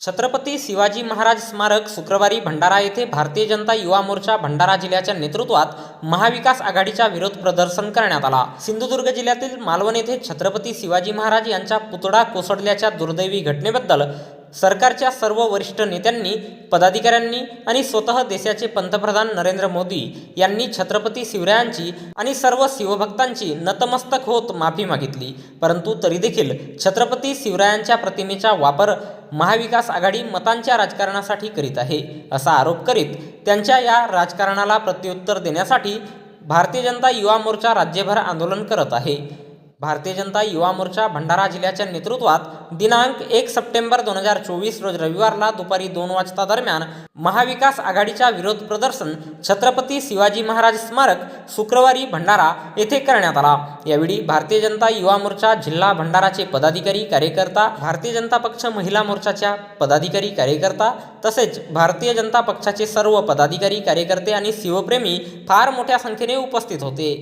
छत्रपती शिवाजी महाराज स्मारक शुक्रवारी भंडारा येथे भारतीय जनता युवा मोर्चा भंडारा जिल्ह्याच्या नेतृत्वात महाविकास आघाडीचा विरोध प्रदर्शन करण्यात आला. सिंधुदुर्ग जिल्ह्यातील मालवण येथे छत्रपती शिवाजी महाराज यांचा पुतळा कोसळल्याच्या दुर्दैवी घटनेबद्दल सरकारच्या सर्व वरिष्ठ नेत्यांनी पदाधिकाऱ्यांनी आणि स्वतः देशाचे पंतप्रधान नरेंद्र मोदी यांनी छत्रपती शिवरायांची आणि सर्व शिवभक्तांची नतमस्तक होत माफी मागितली. परंतु तरी देखील छत्रपती शिवरायांच्या प्रतिमेचा वापर महाविकास आघाडी मतांच्या राजकारणासाठी करीत आहे असा आरोप करीत त्यांच्या या राजकारणाला प्रत्युत्तर देण्यासाठी भारतीय जनता युवा मोर्चा राज्यभर आंदोलन करत आहे. भारतीय जनता युवा मोर्चा भंडारा जिल्ह्याच्या नेतृत्वात दिनांक एक सप्टेंबर दोन हजार चोवीस रोज रविवारला दुपारी दोन वाजता दरम्यान महाविकास आघाडीचा विरोध प्रदर्शन छत्रपती शिवाजी महाराज स्मारक शुक्रवारी भंडारा येथे करण्यात आला. यावेळी भारतीय जनता युवा मोर्चा जिल्हा भंडाराचे पदाधिकारी कार्यकर्ता भारतीय जनता पक्ष महिला मोर्चाच्या पदाधिकारी कार्यकर्ता तसेच भारतीय जनता पक्षाचे सर्व पदाधिकारी कार्यकर्ते आणि शिवप्रेमी फार मोठ्या संख्येने उपस्थित होते.